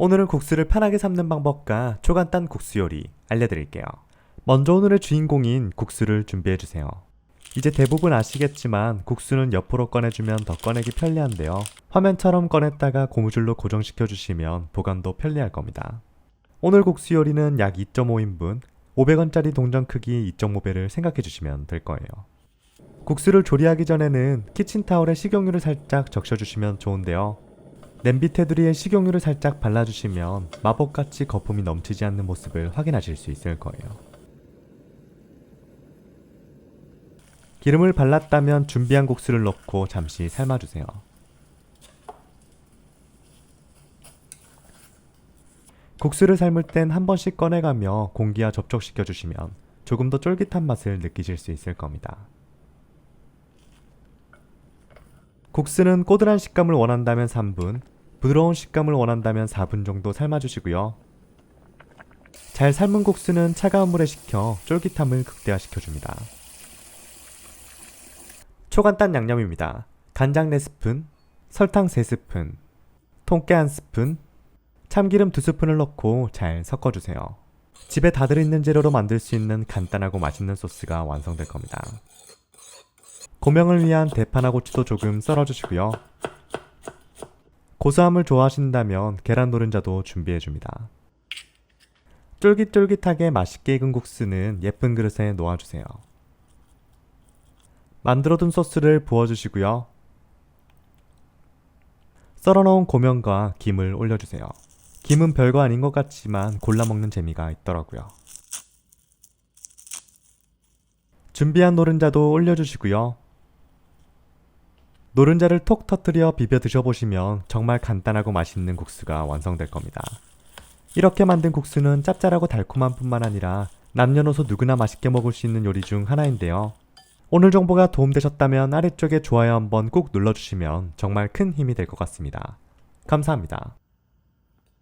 오늘은 국수를 편하게 삶는 방법과 초간단 국수 요리 알려드릴게요. 먼저 오늘의 주인공인 국수를 준비해주세요. 이제 대부분 아시겠지만 국수는 옆으로 꺼내주면 더 꺼내기 편리한데요. 화면처럼 꺼냈다가 고무줄로 고정시켜주시면 보관도 편리할 겁니다. 오늘 국수 요리는 약 2.5인분, 500원짜리 동전 크기 2.5배를 생각해주시면 될 거예요. 국수를 조리하기 전에는 키친타올에 식용유를 살짝 적셔주시면 좋은데요. 냄비 테두리에 식용유를 살짝 발라주시면 마법같이 거품이 넘치지 않는 모습을 확인하실 수 있을 거예요. 기름을 발랐다면 준비한 국수를 넣고 잠시 삶아주세요. 국수를 삶을 땐 한 번씩 꺼내가며 공기와 접촉시켜주시면 조금 더 쫄깃한 맛을 느끼실 수 있을 겁니다. 국수는 꼬들한 식감을 원한다면 3분, 부드러운 식감을 원한다면 4분 정도 삶아주시고요. 잘 삶은 국수는 차가운 물에 식혀 쫄깃함을 극대화시켜줍니다. 초간단 양념입니다. 간장 4스푼, 설탕 3스푼, 통깨 1스푼, 참기름 2스푼을 넣고 잘 섞어주세요. 집에 다 들어있는 재료로 만들 수 있는 간단하고 맛있는 소스가 완성될 겁니다. 고명을 위한 대파나 고추도 조금 썰어주시고요. 고소함을 좋아하신다면 계란 노른자도 준비해줍니다. 쫄깃쫄깃하게 맛있게 익은 국수는 예쁜 그릇에 놓아주세요. 만들어둔 소스를 부어주시고요. 썰어놓은 고명과 김을 올려주세요. 김은 별거 아닌 것 같지만 골라 먹는 재미가 있더라고요. 준비한 노른자도 올려주시고요. 노른자를 톡 터뜨려 비벼 드셔보시면 정말 간단하고 맛있는 국수가 완성될 겁니다. 이렇게 만든 국수는 짭짤하고 달콤한 뿐만 아니라 남녀노소 누구나 맛있게 먹을 수 있는 요리 중 하나인데요. 오늘 정보가 도움되셨다면 아래쪽에 좋아요 한번 꼭 눌러주시면 정말 큰 힘이 될 것 같습니다. 감사합니다.